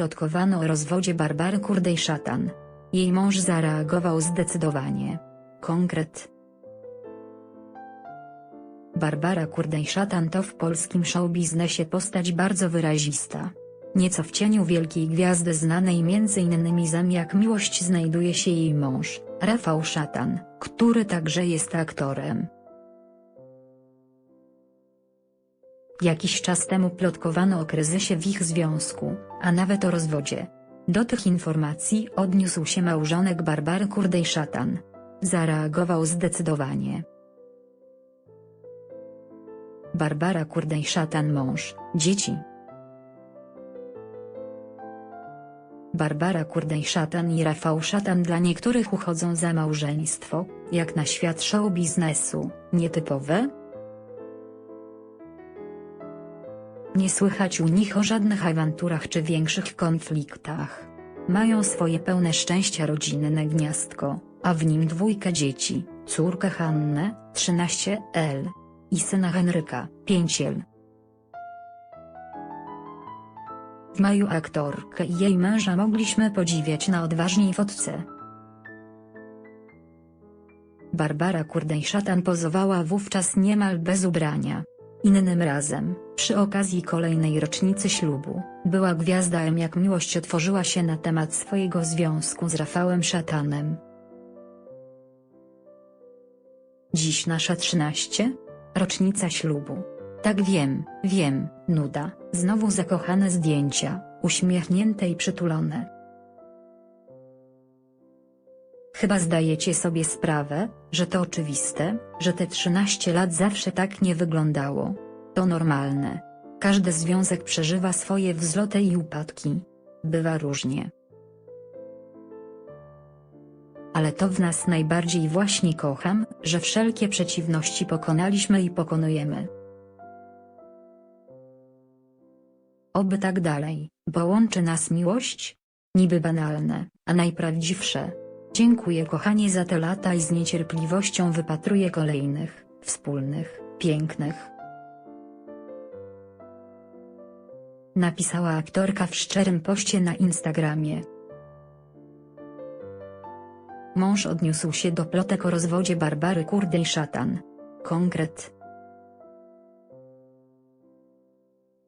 Plotkowano o rozwodzie Barbary Kurdej-Szatan. Jej mąż zareagował zdecydowanie. Konkret. Barbara Kurdej-Szatan to w polskim showbiznesie postać bardzo wyrazista. Nieco w cieniu wielkiej gwiazdy znanej m.in. za Jak miłość znajduje się jej mąż, Rafał Szatan, który także jest aktorem. Jakiś czas temu plotkowano o kryzysie w ich związku, a nawet o rozwodzie. Do tych informacji odniósł się małżonek Barbary Kurdej-Szatan. Zareagował zdecydowanie. Barbara Kurdej-Szatan mąż, dzieci. Barbara Kurdej-Szatan i Rafał Szatan dla niektórych uchodzą za małżeństwo, jak na świat show biznesu, nietypowe? Nie słychać u nich o żadnych awanturach czy większych konfliktach. Mają swoje pełne szczęścia rodzinne gniazdko, a w nim dwójka dzieci, córkę Hannę, 13 L. i syna Henryka, 5 L. W maju aktorkę i jej męża mogliśmy podziwiać na odważnej fotce. Barbara Kurdej-Szatan pozowała wówczas niemal bez ubrania. Innym razem, przy okazji kolejnej rocznicy ślubu, była gwiazda M jak miłość otworzyła się na temat swojego związku z Rafałem Szatanem. Dziś nasza 13? Rocznica ślubu. Tak wiem, wiem, nuda, znowu zakochane zdjęcia, uśmiechnięte i przytulone. Chyba zdajecie sobie sprawę, że to oczywiste, że te 13 lat zawsze tak nie wyglądało. To normalne. Każdy związek przeżywa swoje wzloty i upadki. Bywa różnie. Ale to w nas najbardziej właśnie kocham, że wszelkie przeciwności pokonaliśmy i pokonujemy. Oby tak dalej, bo łączy nas miłość? Niby banalne, a najprawdziwsze. Dziękuję kochanie za te lata i z niecierpliwością wypatruję kolejnych, wspólnych, pięknych. Napisała aktorka w szczerym poście na Instagramie. Mąż odniósł się do plotek o rozwodzie Barbary Kurdej-Szatan. Konkret.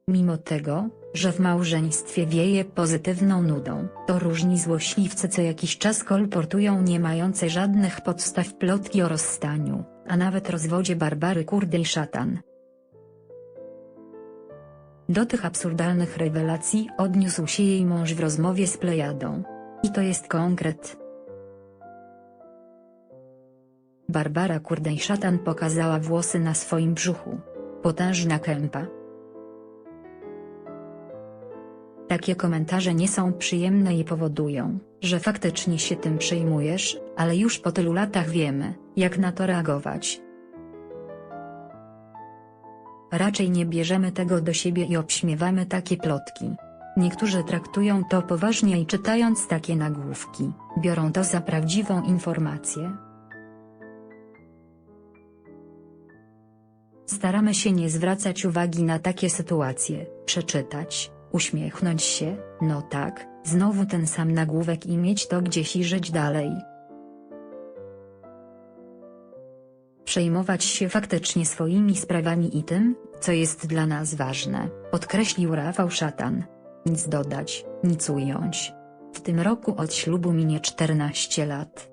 Mimo tego, że w małżeństwie wieje pozytywną nudą, to różni złośliwcy co jakiś czas kolportują nie mające żadnych podstaw plotki o rozstaniu, a nawet rozwodzie Barbary Kurdej-Szatan. Do tych absurdalnych rewelacji odniósł się jej mąż w rozmowie z Plejadą. I to jest konkret. Barbara Kurdej-Szatan pokazała włosy na swoim brzuchu. Potężna kępa. Takie komentarze nie są przyjemne i powodują, że faktycznie się tym przejmujesz, ale już po tylu latach wiemy, jak na to reagować. Raczej nie bierzemy tego do siebie i obśmiewamy takie plotki. Niektórzy traktują to poważnie i czytając takie nagłówki, biorą to za prawdziwą informację. Staramy się nie zwracać uwagi na takie sytuacje, przeczytać, uśmiechnąć się, no tak, znowu ten sam nagłówek i mieć to gdzieś i żyć dalej. Przejmować się faktycznie swoimi sprawami i tym, co jest dla nas ważne, podkreślił Rafał Szatan. Nic dodać, nic ująć. W tym roku od ślubu minie 14 lat.